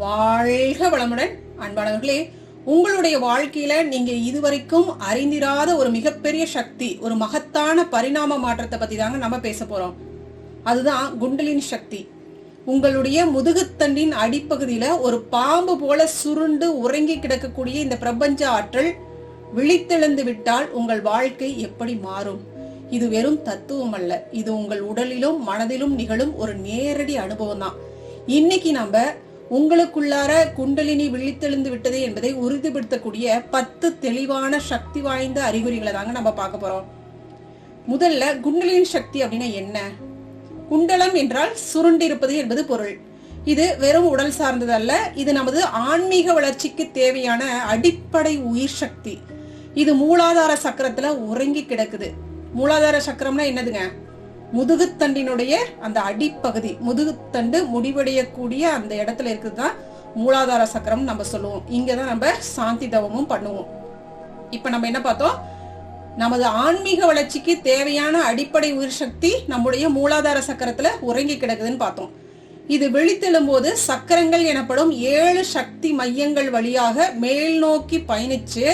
வாழ்க வளமுடன் அன்பானவர்களே உங்களுடைய வாழ்க்கையில நீங்க இதுவரைக்கும் அறிந்திராத ஒரு மிகப்பெரிய சக்தி ஒரு மகத்தான பரிணாம மாற்றத்தை பத்தி தாங்க நம்ம பேச போறோம். அதுதான் குண்டலின் சக்தி. உங்களுடைய முதுகுத்தண்டின் அடிப்பகுதியில ஒரு பாம்பு போல சுருண்டு உறங்கி கிடக்கக்கூடிய இந்த பிரபஞ்ச ஆற்றல் விழித்தெழுந்து விட்டால் உங்கள் வாழ்க்கை எப்படி மாறும்? இது வெறும் தத்துவம் அல்ல. இது உங்கள் உடலிலும் மனதிலும் நிகழும் ஒரு நேரடி அனுபவம் தான். இன்னைக்கு நம்ம உங்களுக்குள்ளார குண்டலினி விழித்தெழுந்து விட்டது என்பதை உறுதிப்படுத்தக்கூடிய பத்து தெளிவான சக்தி வாய்ந்த அறிகுறிகளை தாங்க நம்ம பார்க்க போறோம். முதல்ல குண்டலின் சக்தி அப்படின்னா என்ன? குண்டலம் என்றால் சுருண்டிருப்பது என்பது பொருள். இது வெறும் உடல் சார்ந்தது அல்ல இது நமது ஆன்மீக வளர்ச்சிக்கு தேவையான அடிப்படை உயிர் சக்தி. இது மூலாதார சக்கரத்துல உறங்கி கிடக்குது. மூலாதார சக்கரம்னா என்னதுங்க? முதுகுத்தண்டினுடைய அந்த அடிப்பகுதி முதுகுத்தண்டு முடிவடையக்கூடிய அந்த இடத்துல இருக்கிறது தான் மூலாதார சக்கரம் நம்ம சொல்லுவோம். இங்கதான் நம்ம சாந்தி தவமும் பண்ணுவோம். இப்ப நம்ம என்ன பார்த்தோம்? நமது ஆன்மீக வளர்ச்சிக்கு தேவையான அடிப்படை உயிர் சக்தி நம்முடைய மூலாதார சக்கரத்துல உறங்கி கிடக்குதுன்னு பார்த்தோம். இது விழித்தெழும் போது சக்கரங்கள் எனப்படும் ஏழு சக்தி மையங்கள் வழியாக மேல் நோக்கி பயணிச்சு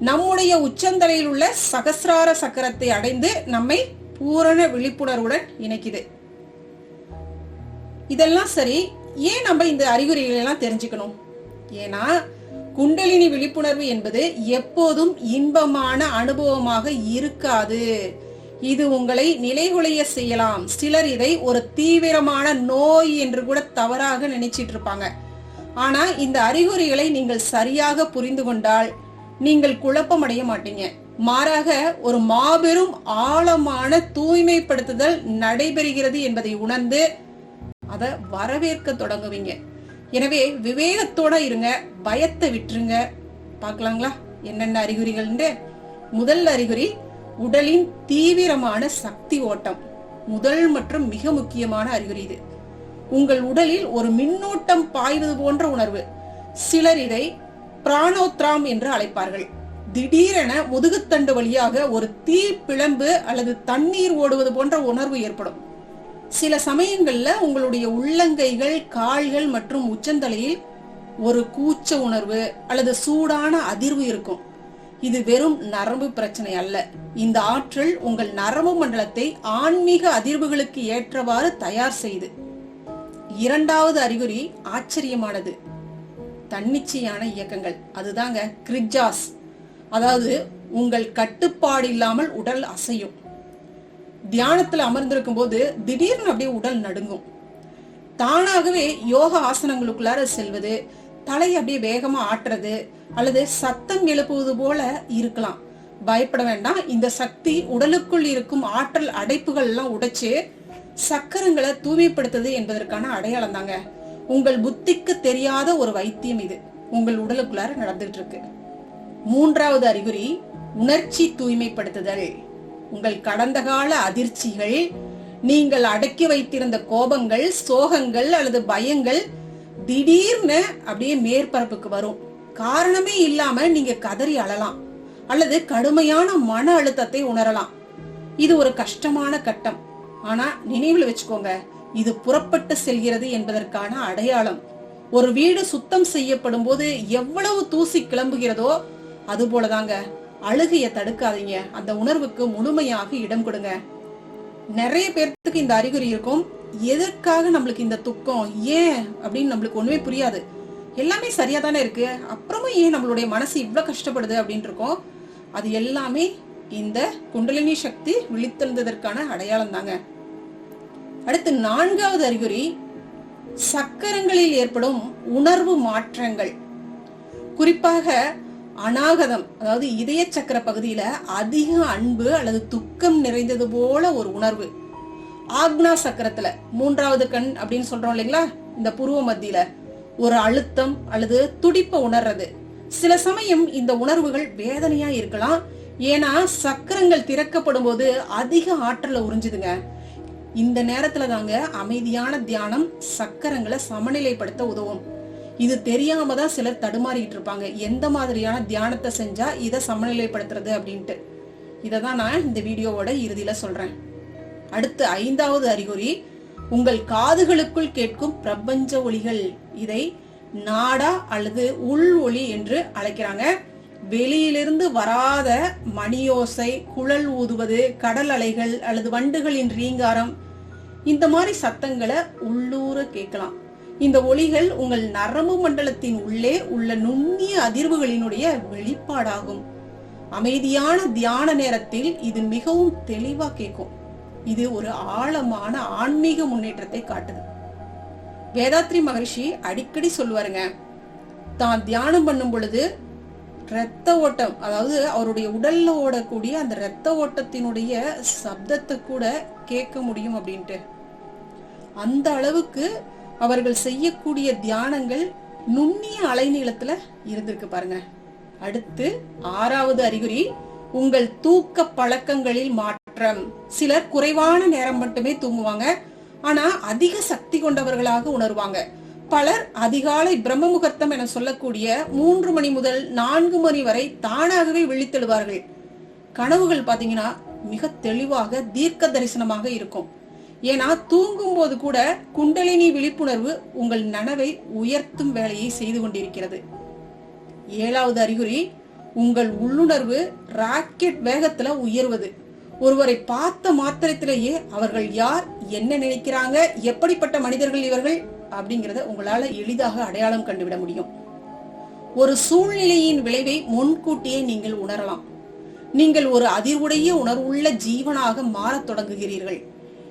நம்முடைய உச்சந்தலையில் உள்ள சகசிரார சக்கரத்தை அடைந்து நம்மை பூரண விழிப்புணர்வுடன் இணைக்குது. இதெல்லாம் சரி ஏன் நம்ம இந்த அறிகுறிகளை எல்லாம் தெரிஞ்சுக்கணும்? ஏன்னா குண்டலினி விழிப்புணர்வு என்பது எப்போதும் இன்பமான அனுபவமாக இருக்காது. இது உங்களை நிலைகுலைய செய்யலாம். சிலர் இதை ஒரு தீவிரமான நோய் என்று கூட தவறாக நினைச்சிட்டு இருப்பாங்க. ஆனா இந்த அறிகுறிகளை நீங்கள் சரியாக புரிந்து கொண்டால் நீங்கள் குழப்பமடைய மாட்டீங்க. மாறாக ஒரு மாபெரும் ஆழமான தூய்மைப்படுத்துதல் நடைபெறுகிறது என்பதை உணர்ந்து அதை வரவேற்க தொடங்குவீங்க. எனவே விவேகத்தோட இருங்க பயத்தை விட்டுருங்க. பார்க்கலாங்களா? என்னென்ன அறிகுறிகள்னு முதல் அறிகுறி உடலின் தீவிரமான சக்தி ஓட்டம். முதல் மற்றும் மிக முக்கியமான அறிகுறி இது. உங்கள் உடலில் ஒரு மின்னோட்டம் பாய்வது போன்ற உணர்வு. சிலர் இதை பிராணோத்ராம் என்று அழைப்பார்கள். திடீரென முதுகுத்தண்டு வழியாக ஒரு தீ பிளம்பு அல்லது தண்ணீர் ஓடுவது போன்ற உணர்வு ஏற்படும். சில சமயங்கள்ல உங்களுடைய உள்ளங்கைகள் கால்கள் மற்றும் உச்சந்தலையில் ஒரு கூச்ச உணர்வு அல்லது சூடான அதிர்வு இருக்கும். இது வெறும் நரம்பு பிரச்சனை அல்ல. இந்த ஆற்றல் உங்கள் நரம்பு மண்டலத்தை ஆன்மீக அதிர்வுகளுக்கு ஏற்றவாறு தயார் செய்து. இரண்டாவது அறிகுறி ஆச்சரியமானது. தன்னிச்சையான இயக்கங்கள். அதுதாங்க கிரிஜாஸ் அதாவது உங்கள் கட்டுப்பாடு இல்லாமல் உடல் அசையும். தியானத்தில் அமர்ந்திருக்கும் போது திடீர்னு அப்படியே உடல் நடுங்கும். தானாகவே யோக ஆசனங்களுக்குள்ளார செல்வது தலை அப்படியே வேகமா ஆட்டுறது அல்லது சத்தம் எழுப்புவது போல இருக்கலாம். பயப்பட வேண்டாம். இந்த சக்தி உடலுக்குள் இருக்கும் ஆற்றல் அடைப்புகள் எல்லாம் உடைச்சு சக்கரங்களை தூய்மைப்படுத்துது என்பதற்கான அடையாளம் தாங்க. உங்கள் புத்திக்கு தெரியாத ஒரு வைத்தியம் இது. உங்கள் உடலுக்குள்ளார நடந்துட்டு இருக்கு மூன்றாவது அறிகுறி உணர்ச்சி தூய்மைப்படுத்துதல். உங்கள் கடந்த கால அதிர்ச்சிகள் நீங்கள் அடக்கி வைத்திருந்த கோபங்கள் சோகங்கள் அல்லது பயங்கள் திடீர்னு அப்படியே மேற்பரப்புக்கு வரும். காரணமே இல்லாம நீங்க கதறி அழலாம். அல்லது கடுமையான மன அழுத்தத்தை உணரலாம். இது ஒரு கஷ்டமான கட்டம். ஆனா நினைவில் வச்சுக்கோங்க இது புறப்பட்டு செல்கிறது என்பதற்கான அடையாளம். ஒரு வீடு சுத்தம் செய்யப்படும் போது எவ்வளவு தூசி கிளம்புகிறதோ அது போலதாங்க அழுகைய தடுக்காதீங்க. அந்த உணர்வுக்கு முழுமையாக இடம் கொடுங்க. நிறைய பேர்த்துக்கு இந்த அறிகுறி இருக்கும். எதற்காக நம்மளுக்கு இந்த துக்கம்? ஏன்? அப்படின்னு நம்மளுக்கு ஒண்ணுமே புரியாது. எல்லாமே சரியா தானே இருக்கு. அப்புறமும் ஏன் நம்மளுடைய மனசு இவ்வளவு கஷ்டப்படுது அப்படின்னு இருக்கோம்? அது எல்லாமே இந்த குண்டலினி சக்தி விழித்தெழுந்ததற்கான அடையாளம் தாங்க அடுத்து நான்காவது அறிகுறி சக்கரங்களில் ஏற்படும் உணர்வு மாற்றங்கள். குறிப்பாக அநாகதம் அதாவது இதய சக்கர பகுதியில அதிக அன்பு அல்லது துக்கம் நிறைந்தது போல ஒரு உணர்வு. ஆக்னா சக்கரத்துல மூன்றாவது கண் அப்படின்னு சொல்றோம் இல்லைங்களா? இந்த புருவ மத்தியில. ஒரு அழுத்தம் அல்லது துடிப்ப உணர்றது. சில சமயம் இந்த உணர்வுகள் வேதனையா இருக்கலாம். ஏன்னா சக்கரங்கள் திறக்கப்படும் போது அதிக ஆற்றலை உறிஞ்சுதுங்க. இந்த நேரத்துல தாங்க அமைதியான தியானம் சக்கரங்களை சமநிலைப்படுத்த உதவும். இது தெரியாம தான் சிலர் தடுமாறிட்டு இருப்பாங்க. எந்த மாதிரியான தியானத்தை செஞ்சா இதை சமநிலைப்படுத்துறது அப்படின்ட்டு. இதை தான் நான் இந்த வீடியோவோட இறுதியில சொல்றேன். அடுத்து ஐந்தாவது அறிகுறி உங்கள் காதுகளுக்குள் கேட்கும் பிரபஞ்ச ஒளிகள் இதை நாடா அல்லது உள் ஒளி என்று அழைக்கிறாங்க. வெளியிலிருந்து வராத மணியோசை குழல் ஊதுவது கடல் அலைகள் அல்லது வண்டுகளின் ரீங்காரம் இந்த மாதிரி சத்தங்களை உள்ளூர கேட்கலாம். இந்த ஒளிகள் உங்கள் நரம்பு மண்டலத்தின் உள்ளே உள்ள நுண்ணிய அதிர்வுகளினுடைய வெளிப்பாடாகும். அமைதியான தியான நேரத்தில் இது மிகவும் தெளிவா கேட்கும். இது ஒரு ஆழமான ஆன்மீக முன்னேற்றத்தை காட்டுது. வேதாத்ரி மகரிஷி அடிக்கடி சொல்லுவாருங்க தான் தியானம் பண்ணும் பொழுது இரத்த ஓட்டம் அதாவது அவருடைய உடல்ல ஓடக்கூடிய அந்த இரத்த ஓட்டத்தினுடைய சப்தத்தை கூட கேட்க முடியும் அப்படின்ட்டு. அந்த அளவுக்கு அவர்கள் செய்யக்கூடிய தியானங்கள் நுண்ணிய அலைநீளத்துல இருந்திருக்கு பாருங்க. அடுத்து ஆறாவது அறிகுறி உங்கள் தூக்க பழக்கங்களில் மாற்றம். சிலர் குறைவான நேரம் மட்டுமே தூங்குவாங்க. ஆனா அதிக சக்தி கொண்டவர்களாக உணர்வாங்க. பலர் அதிகாலை பிரம்ம முகூர்த்தம் என சொல்லக்கூடிய மூன்று மணி முதல் நான்கு மணி வரை தானாகவே விழித்தெழுவார்கள். கனவுகள் பார்த்தீங்கன்னா மிக தெளிவாக தீர்க்க தரிசனமாக இருக்கும். ஏன்னா தூங்கும் போது கூட குண்டலினி விழிப்புணர்வு உங்கள் நனவை உயர்த்தும் வேலையை செய்து கொண்டிருக்கிறது. ஏழாவது அறிகுறி உங்கள் உள்ளுணர்வு ராக்கெட் வேகத்துல உயர்வது. ஒருவரை பார்த்த மாத்திரத்திலேயே அவர்கள் யார் என்ன நினைக்கிறாங்க எப்படிப்பட்ட மனிதர்கள் இவர்கள்? அப்படிங்கிறத உங்களால எளிதாக அடையாளம் கண்டுவிட முடியும். ஒரு சூழ்நிலையின் விளைவை முன்கூட்டியே நீங்கள் உணரலாம். நீங்கள் ஒரு அதிர்வுடைய உணர்வுள்ள ஜீவனாக மாறத் தொடங்குகிறீர்கள்.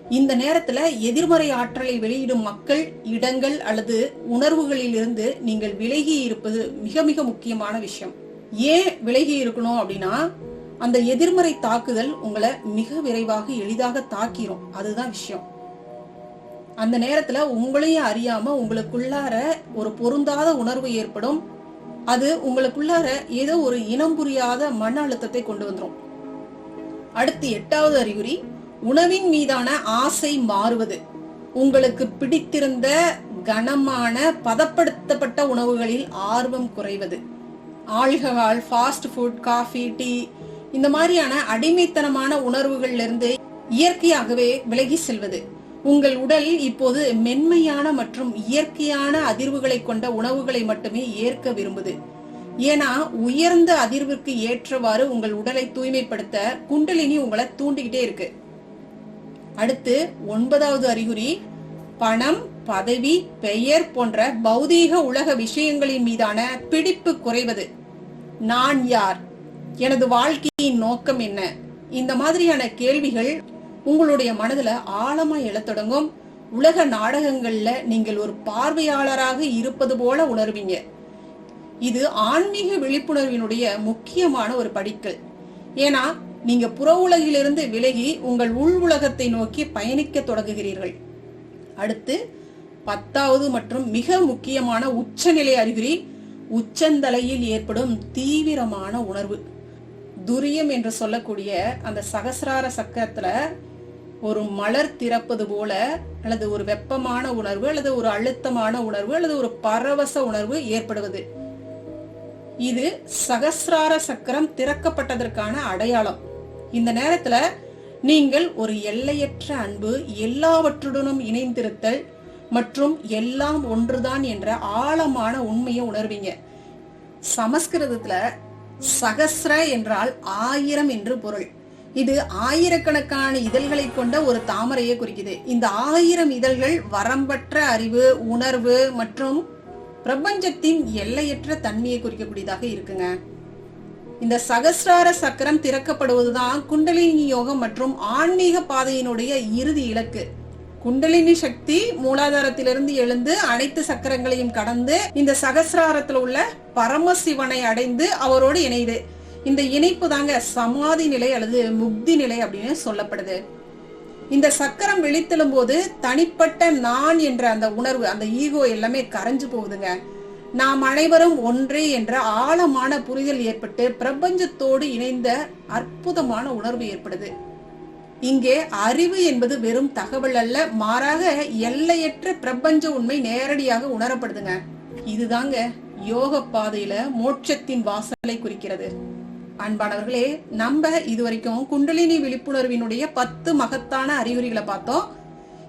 இந்த நேரத்துல எதிர்மறை ஆற்றலை வெளியிடும் மக்கள் இடங்கள் அல்லது உணர்வுகளிலிருந்து நீங்கள் விலகி இருப்பது மிக மிக முக்கியமான விஷயம். ஏன் விலகி இருக்கணும் அப்படின்னா அந்த எதிர்மறை தாக்குதல் உங்களை மிக விரைவாக எளிதாக தாக்கிரும். அதுதான் விஷயம். அந்த நேரத்துல உங்களையும் அறியாம உங்களுக்குள்ளார ஒரு பொருந்தாத உணர்வு ஏற்படும். அது உங்களுக்குள்ளார ஏதோ ஒரு இனம் புரியாத மன அழுத்தத்தை கொண்டு வந்துடும் அடுத்து எட்டாவது அறிகுறி உணவின் மீதான ஆசை மாறுவது. உங்களுக்கு பிடித்திருந்த கனமான பதப்படுத்தப்பட்ட உணவுகளில் ஆர்வம் குறைவது. Alcohol fast food coffee tea இந்த மாதிரியான அடிமைத்தனமான உணர்வுகள்ல இருந்து இயற்கையாகவே விலகி செல்வது. உங்கள் உடல் இப்போது மென்மையான மற்றும் இயற்கையான அதிர்வுகளை கொண்ட உணவுகளை மட்டுமே ஏற்க விரும்புது. ஏன்னா உயர்ந்த அதிர்விற்கு ஏற்றவாறு உங்கள் உடலை தூய்மைப்படுத்த குண்டலினி உங்களை தூண்டிக்கிட்டே இருக்கு. அடுத்து ஒன்பதாவது அறிகுறி பணம் பதவி பெயர் போன்ற பௌதீக உலக விஷயங்களின் மீதான பிடிப்பு குறைவது. நான் யார்? எனது வாழ்க்கையின் நோக்கம் என்ன? இந்த மாதிரியான கேள்விகள் உங்களுடைய மனதுல ஆழமா எழத் தொடங்கும். உலக நாடகங்கள்ல நீங்கள் ஒரு பார்வையாளராக இருப்பது போல உணர்வீங்க. இது ஆன்மீக விழிப்புணர்வினுடைய முக்கியமான ஒரு படிக்கல். ஏன்னா நீங்க புற உலகிலிருந்து விலகி உங்கள் உள் உலகத்தை நோக்கி பயணிக்க தொடங்குகிறீர்கள். அடுத்து பத்தாவது மற்றும் மிக முக்கியமான உச்சநிலை அறிகுறி உச்சந்தலையில் ஏற்படும் தீவிரமான உணர்வு. துரியம் என்று சொல்லக்கூடிய அந்த சகசிரார சக்கரத்துல ஒரு மலர் திறப்பது போல அல்லது ஒரு வெப்பமான உணர்வு அல்லது ஒரு அழுத்தமான உணர்வு அல்லது ஒரு பரவச உணர்வு ஏற்படுவது. இது சகசிரார சக்கரம் திறக்கப்பட்டதற்கான அடையாளம். இந்த நேரத்துல நீங்கள் ஒரு எல்லையற்ற அன்பு எல்லாவற்றுடனும் இணைந்திருத்தல் மற்றும் எல்லாம் ஒன்றுதான் என்ற ஆழமான உண்மையை உணர்வீங்க. சமஸ்கிருதத்துல சகஸ்ர என்றால் ஆயிரம் என்று பொருள். இது ஆயிரக்கணக்கான இதழ்களை கொண்ட ஒரு தாமரையை குறிக்குது. இந்த ஆயிரம் இதழ்கள் வரம்பற்ற அறிவு உணர்வு மற்றும் பிரபஞ்சத்தின் எல்லையற்ற தன்மையை குறிக்கக்கூடியதாக இருக்குங்க. இந்த சகசிரார சக்கரம் திறக்கப்படுவதுதான் குண்டலினி யோகம் மற்றும் ஆன்மீக பாதையினுடைய இறுதி இலக்கு. குண்டலினி சக்தி மூலாதாரத்திலிருந்து எழுந்து அனைத்து சக்கரங்களையும் கடந்து இந்த சகசிராரத்தில் உள்ள பரமசிவனை அடைந்து அவரோடு இணையுது. இந்த இணைப்பு தாங்க சமாதி நிலை அல்லது முக்தி நிலை அப்படின்னு சொல்லப்படுது. இந்த சக்கரம் விழித்தெழும் போது தனிப்பட்ட நான் என்ற அந்த உணர்வு அந்த ஈகோ எல்லாமே கரைஞ்சு போகுதுங்க. நாம் அனைவரும் ஒன்றே என்ற ஆழமான புரிதல் ஏற்பட்டு பிரபஞ்சத்தோடு இணைந்த அற்புதமான உணர்வு ஏற்படுது. இங்கே அறிவு என்பது வெறும் தகவல் அல்ல மாறாக எல்லையற்ற பிரபஞ்ச உண்மை நேரடியாக உணரப்படுதுங்க. இதுதாங்க யோக பாதையில மோட்சத்தின் வாசலை குறிக்கிறது. அன்பானவர்களே நம்ம இதுவரைக்கும் குண்டலினி விழிப்புணர்வினுடைய பத்து மகத்தான அறிகுறிகளை பார்த்தோம்.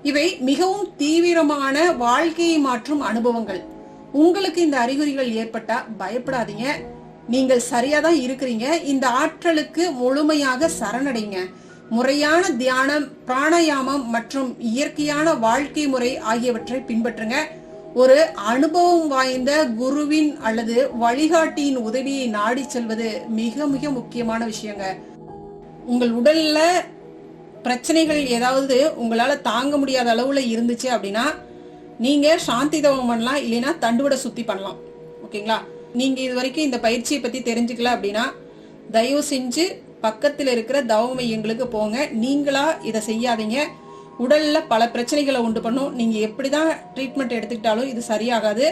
இவை மிகவும் தீவிரமான வாழ்க்கையை மாற்றும் அனுபவங்கள். உங்களுக்கு இந்த அறிகுறிகள் ஏற்பட்டா பயப்படாதீங்க. நீங்கள் சரியா தான் இருக்கிறீங்க. இந்த ஆற்றலுக்கு முழுமையாக சரணடைங்க. முறையான தியானம் பிராணாயாமம் மற்றும் இயற்கையான வாழ்க்கை முறை ஆகியவற்றை பின்பற்றுங்க. ஒரு அனுபவம் வாய்ந்த குருவின் அல்லது வழிகாட்டியின் உதவியை நாடி செல்வது மிக மிக முக்கியமான விஷயங்க. உங்கள் உடல்ல பிரச்சனைகள் ஏதாவது உங்களால தாங்க முடியாத அளவுல இருந்துச்சு அப்படின்னா நீங்க சாந்தி தவம் பண்ணலாம் இல்லைன்னா தண்டுவடை சுத்தி பண்ணலாம். ஓகேங்களா? நீங்க இது வரைக்கும் இந்த பயிற்சியை பத்தி தெரிஞ்சுக்கல அப்படின்னா தயவு செஞ்சு பக்கத்தில் இருக்கிற தவ மையங்களுக்கு போங்க. நீங்களா இதை செய்யாதீங்க. உடலில் பல பிரச்சனைகளை உண்டு பண்ணும். நீங்கள் எப்படி தான் ட்ரீட்மெண்ட் எடுத்துக்கிட்டாலும் இது சரியாகாது.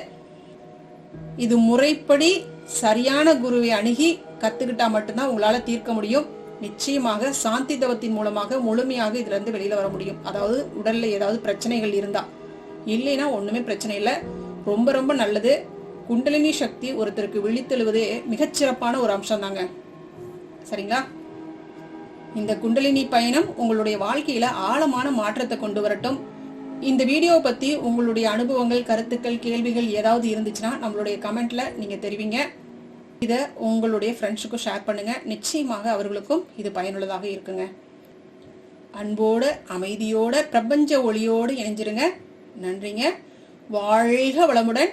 இது முறைப்படி சரியான குருவை அணுகி கற்றுக்கிட்டா மட்டும்தான் உங்களால் தீர்க்க முடியும். நிச்சயமாக சாந்தி தவத்தின் மூலமாக முழுமையாக இதுலேருந்து வெளியில் வர முடியும். அதாவது உடலில் ஏதாவது பிரச்சனைகள் இருந்தால் இல்லைன்னா ஒன்றுமே பிரச்சனை இல்லை. ரொம்ப ரொம்ப நல்லது. குண்டலினி சக்தி ஒருத்தருக்கு விழித்தெழுவதே மிகச்சிறப்பான ஒரு அம்சம் தாங்க சரிங்களா? இந்த குண்டலினி பயணம் உங்களுடைய வாழ்க்கையில ஆழமான மாற்றத்தை கொண்டு வரட்டும். இந்த வீடியோவை பத்தி உங்களுடைய அனுபவங்கள் கருத்துக்கள் கேள்விகள் ஏதாவது இருந்துச்சுன்னா நம்மளுடைய கமெண்ட்ல நீங்க தெரிவிங்க. இதை உங்களுடைய ஃப்ரெண்ட்ஸுக்கும் ஷேர் பண்ணுங்க. நிச்சயமாக அவர்களுக்கும் இது பயனுள்ளதாக இருக்குங்க. அன்போடு அமைதியோட பிரபஞ்ச ஒளியோடு இணைஞ்சிருங்க. நன்றிங்க. வாழ்க வளமுடன்.